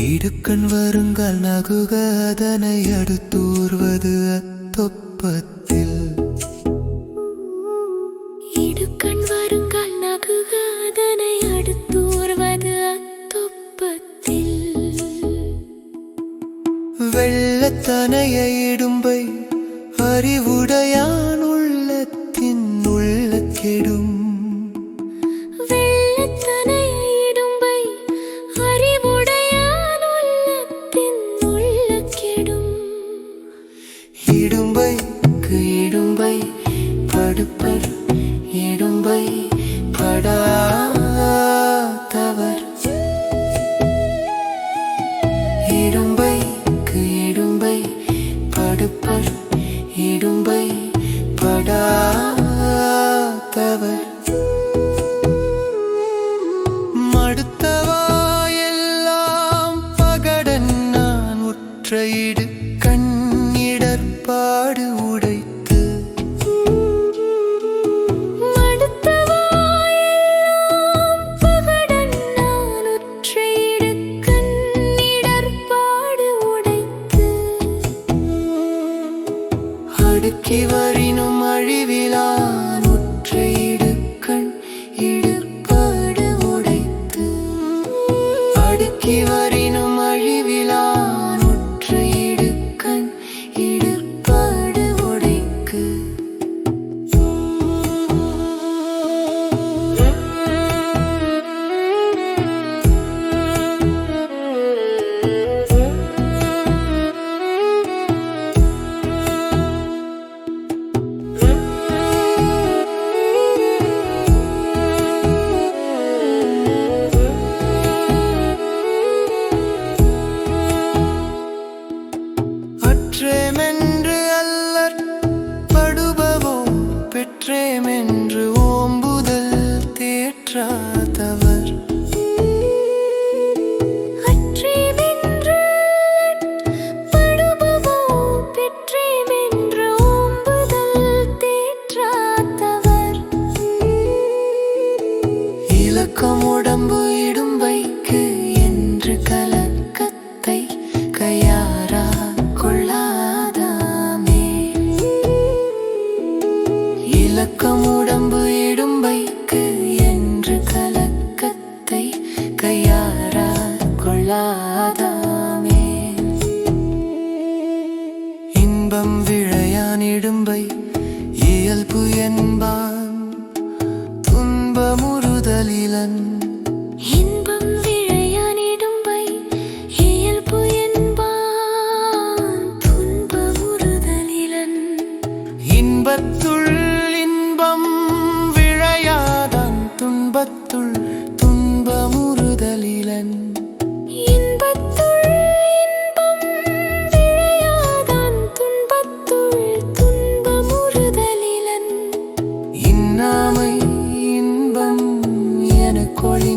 இடுக்கண் வருங்கால் நகுக அதனை அடுத்தூர்வது அத்தொப்பத்தில். இடுக்கண் வருங்கால் நகுக அதனை அடுத்தூர்வது அத்தொப்பத்தில். வெள்ளத்தனைய இடும்பை அறிவுடையான் உள்ளத்தின் உள்ள கெடும் இடும்பை படாதவர். இடும்பைக்கு இடும்பை படுப்பர் இடும்பை படாதவர். மடுத்தவாயெல்லாம் பகடன் நான் உற்ற கண்ணிடற்பாடு உடை அடுக்கி வரினும் அழிவிலா உற்ற இடுக்கண் இடுப்பாடு உடைத்து. அடுக்கி பெற்றேமென்று ஓம்புதல் தேற்றாதவர் தூக்கம் உடம்பு இடும்பைக்கு என்று கலக்கத்தை கையாரா கொள்ளாதாமே. இன்பம் விழையான் இடும்பை இயல்பு என்பான். துன்பமுறுதலிலன் recording